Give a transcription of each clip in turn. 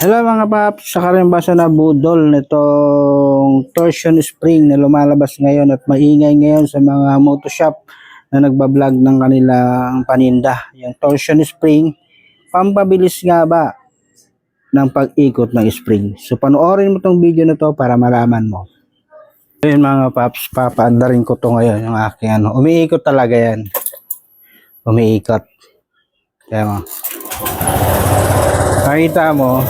Hello mga paps, sa karimbaso na budol nitong torsion spring na lumalabas ngayon at maingay ngayon sa mga motoshop na nagbablog ng kanilang paninda. Yung torsion spring, pampabilis nga ba ng pag-ikot ng spring. So panoorin mo tong video na to para malaman mo. Ayun mga paps, papaandarin ko to ngayon yung aking ano. Umiikot talaga yan. Umiikot. Kaya mo. Makita mo,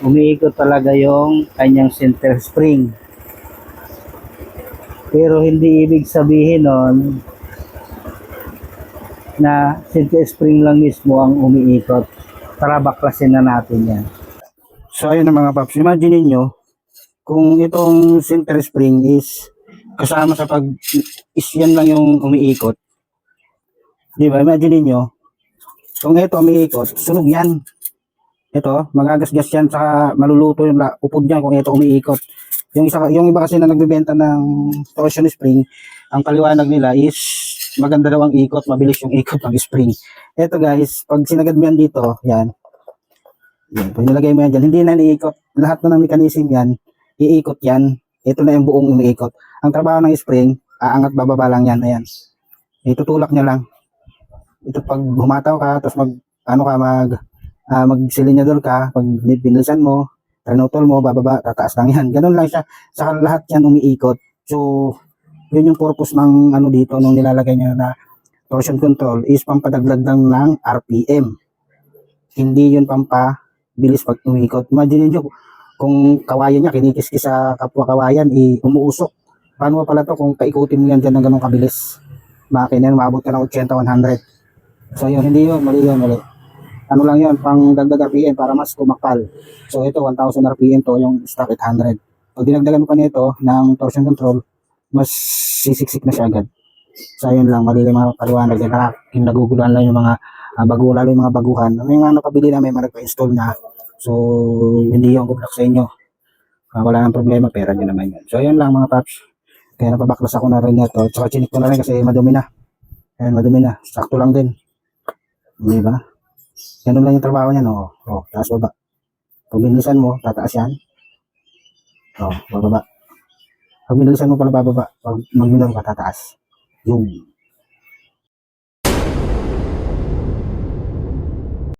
umiikot talaga yung kanyang center spring. Pero hindi ibig sabihin nun na center spring lang mismo ang umiikot. Para baklasin na natin yan. So ayun na mga paps, imagine niyo kung itong center spring is kasama sa pag is yan lang yung umiikot. Di ba? Imagine niyo kung ito umiikot, sunog yan. Ito, magagasgas yan sa maluluto yung upod niya kung ito umiikot. Yung isa yung iba kasi na nagbebenta ng torsion spring, ang paliwanag nila is maganda daw ang ikot, mabilis yung ikot ng spring. Ito guys, pag sinagad mo yan dito, yan. Yan, pag nilagay mo yan dyan, hindi na iikot. Lahat na ng mechanism yan, iikot yan. Ito na yung buong umiikot. Ang trabaho ng spring, aangat bababa lang yan. Ayan. Itutulak niya lang. Ito pag humataw ka, tapos mag, ano ka, mag, ah, mag-silinyador ka, pag binilisan mo, tranotol mo, bababa, tataas lang yan. Ganun lang siya. Sa lahat yan umiikot. So, yun yung purpose ng ano dito, nung nilalagay niya na torsion control is pampadagdag lang ng RPM. Hindi yun pampabilis pag umiikot. Imagine nyo, kung kawayan niya, kinikis sa kapwa kawayan, i umuusok. Paano pa pala to kung paikutin mo yan dyan ng ganun kabilis? Makina yan, maabot ka ng 80, 100. So yun, hindi yun, mali yun, mali. Ano lang yun, pang dagdag RPM para mas kumakal. So ito, 1,000 RPM to, yung stock 800. Pag dinagdagan mo pa nito ng torsion control, mas sisiksik na siya agad. So ayun lang, mali lang mga paliwanag. Yan, na, yung naguguluhan lang yung mga uh, bago, lalo yung mga baguhan. May mga napabili na, may mga nagpa-install na. So, hindi yung good sa inyo. Ah, wala nang problema, pera nyo naman yan. So ayun lang mga paps. Kaya napabaklas ako na rin ito. Tsaka chinik ko na rin kasi madumi na. Ayan, madumi na. Sakto lang din. Di ba? Ganun lang yung trabaho niya, no? O, taas baba. Pag mo, tataas yan. O, bababa. Pag mo pala bababa, pag mag ka, tataas. Yung.